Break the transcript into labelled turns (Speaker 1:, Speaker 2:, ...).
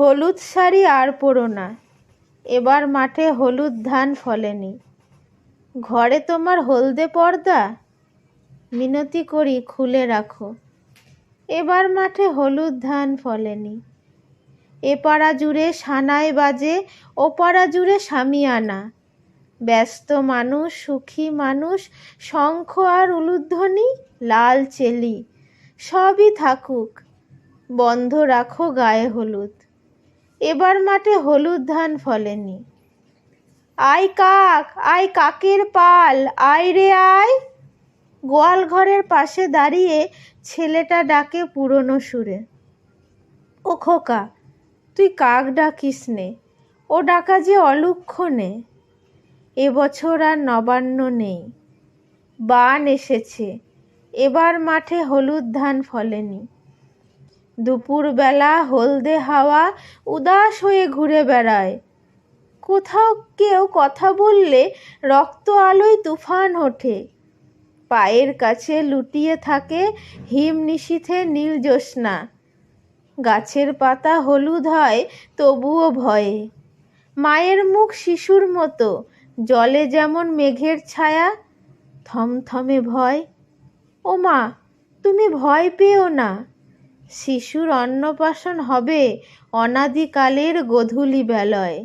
Speaker 1: হলুদ শাড়ি আর পরো না, এবার মাঠে হলুদ ধান ফলেনি। ঘরে তোমার হলদে পর্দা? মিনতি করি খুলে রাখো। এবার মাঠে হলুদ ধান ফলেনি। এ পাড়া জুড়ে সানায় বাজে, ও পাড়া জুড়ে সামিয়ানা ব্যস্ত মানুষ, সুখী মানুষ, শঙ্খ আর উলুধ্বনি, লাল চেলি, সবই থাকুক, বন্ধ রাখো গায়ে হলুদ। এবার মাঠে হলুদ ধান ফলেনি। আয় কাক, আয় কাকের পাল, আয় রে আয়। গোয়াল ঘরের পাশে দাঁড়িয়ে ছেলেটা ডাকে পুরনো সুরে। ও খোকা, তুই কাক ডাকিস নে, ও ডাকা যে অলুক্ষণে এবছর আর নবান্ন নেই, বান এসেছে, এবার মাঠে হলুদ ধান ফলেনি। দুপুরবেলা হলদে হাওয়া উদাস হয়ে ঘুরে বেড়ায়। কোথাও কেউ কথা বললে রক্ত আলোয় তুফান ওঠে। পায়ের কাছে লুটিয়ে থাকে হিম নিশীথে নীল জ্যোৎস্না। গাছের পাতা হলুদ হয় তবুও ভয়ে। মায়ের মুখ শিশুর মতো, জলে যেমন মেঘের ছায়া, থমথমে ভয়। ও মা তুমি ভয় পেও না। শিশুর অন্নপ্রাশন হবে অনাদিকালের গধূলি বেলায়।